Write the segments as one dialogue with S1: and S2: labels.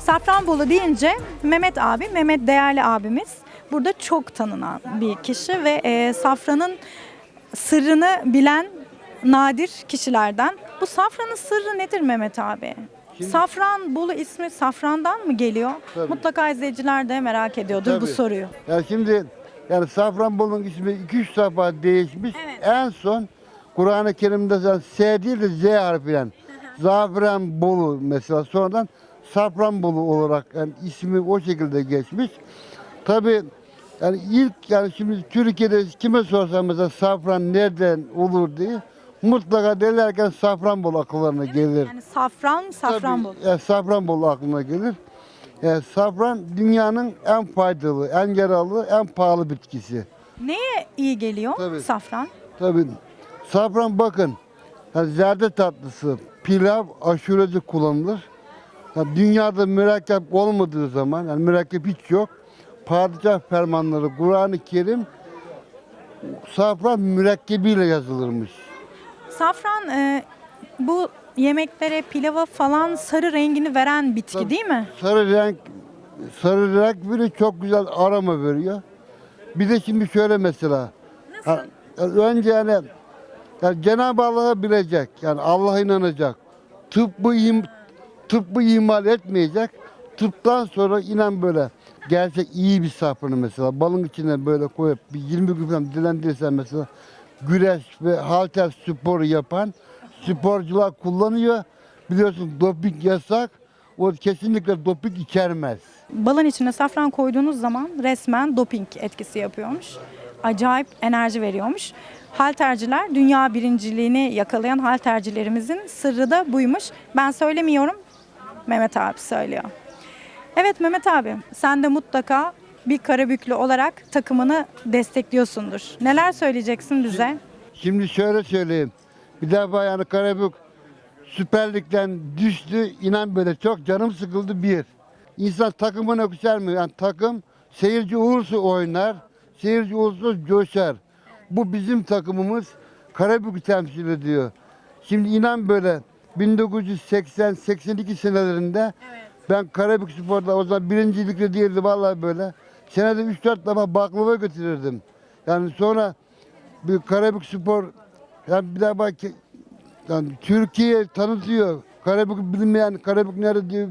S1: Safranbolu deyince Mehmet abi, Mehmet değerli abimiz burada çok tanınan bir kişi ve e, safranın sırrını bilen nadir kişilerden. Bu safranın sırrı nedir Mehmet abi? Safranbolu ismi safrandan mı geliyor?
S2: Tabii.
S1: Mutlaka izleyiciler de merak ediyordur bu
S2: Tabii.
S1: soruyu.
S2: Yani şimdi yani Safranbolu'nun ismi 2-3 defa değişmiş.
S1: Evet.
S2: En son Kur'an-ı Kerim'de S değil de Z harfiyle. Zafranbolu mesela sonradan Safranbolu olarak yani ismi o şekilde geçmiş. Tabii yani ilk yani şimdi Türkiye'de kime sorsam mesela safran nereden olur diye mutlaka derlerken Safranbolu akıllarına gelir.
S1: Yani safran, Safranbolu.
S2: Tabii, e, Safranbolu aklına gelir. E, safran dünyanın en faydalı, en yararlı, en pahalı bitkisi.
S1: Neye iyi geliyor
S2: Tabii.
S1: safran?
S2: Tabii safran bakın, yani zerde tatlısı, pilav, aşurede kullanılır. Yani dünyada mürekkep olmadığı zaman, yani mürekkep hiç yok. Padişah fermanları, Kur'an-ı Kerim safran mürekkebiyle yazılırmış.
S1: Safran e, bu yemeklere, pilava falan sarı rengini veren bitki
S2: Tabii.
S1: değil mi?
S2: Sarı renk sarı renk biri çok güzel aroma veriyor. Bir de şimdi şöyle mesela. Ha, önce yani, yani Cenab-ı Allah'ı bilecek. Yani Allah'a inanacak. Tıbbı, im, tıbbı ihmal etmeyecek. Tıptan sonra inan böyle gerçek iyi bir safranı mesela balın içine böyle koyup bir 20 gün falan dilendirirsen mesela güreş ve halter sporu yapan sporcular kullanıyor. Biliyorsun doping yasak. O kesinlikle doping içermez.
S1: Balın içine safran koyduğunuz zaman resmen doping etkisi yapıyormuş. Acayip enerji veriyormuş. Halterciler dünya birinciliğini yakalayan haltercilerimizin sırrı da buymuş. Ben söylemiyorum. Mehmet abi söylüyor. Evet Mehmet abi sen de mutlaka bir karabüklü olarak takımını destekliyorsundur. Neler söyleyeceksin bize?
S2: Şimdi şöyle söyleyeyim. Bir defa yani Karabük Süper Lig'den düştü. İnan böyle çok canım sıkıldı bir. İnsan takımına yükselmiyor. Yani takım seyirci olursa oynar, seyirci olursa coşar. Bu bizim takımımız Karabük'ü temsil ediyor. Şimdi inan böyle 1980-82 senelerinde ben Karabük Spor'da o zaman birincilikte değildi vallahi böyle. Senede 3-4 defa baklava götürürdüm. Yani sonra bir Karabük Spor yani bir daha bak yani Türkiye tanıtıyor. Karabük bilinmeyen Karabük nerede diyor.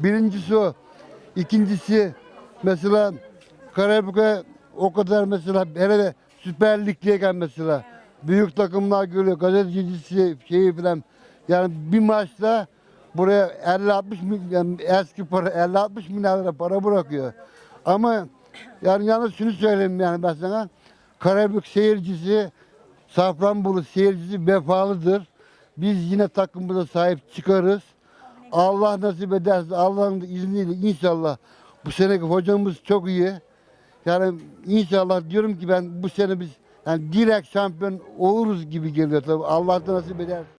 S2: Birincisi o. İkincisi mesela Karabük'e o kadar mesela hele Süper Lig'deyken mesela büyük takımlar görüyor. Gazetecisi şeyi falan. Yani bir maçta buraya 50-60 milyon yani eski para 50-60 milyon lira para bırakıyor. Ama yani yalnız şunu söyleyeyim yani ben sana. Karabük seyircisi, Safranbolu seyircisi vefalıdır. Biz yine takımımıza sahip çıkarız. Allah nasip ederse Allah'ın izniyle inşallah bu seneki hocamız çok iyi. Yani inşallah diyorum ki ben bu sene biz yani direkt şampiyon oluruz gibi geliyor tabii. Allah da nasip eder.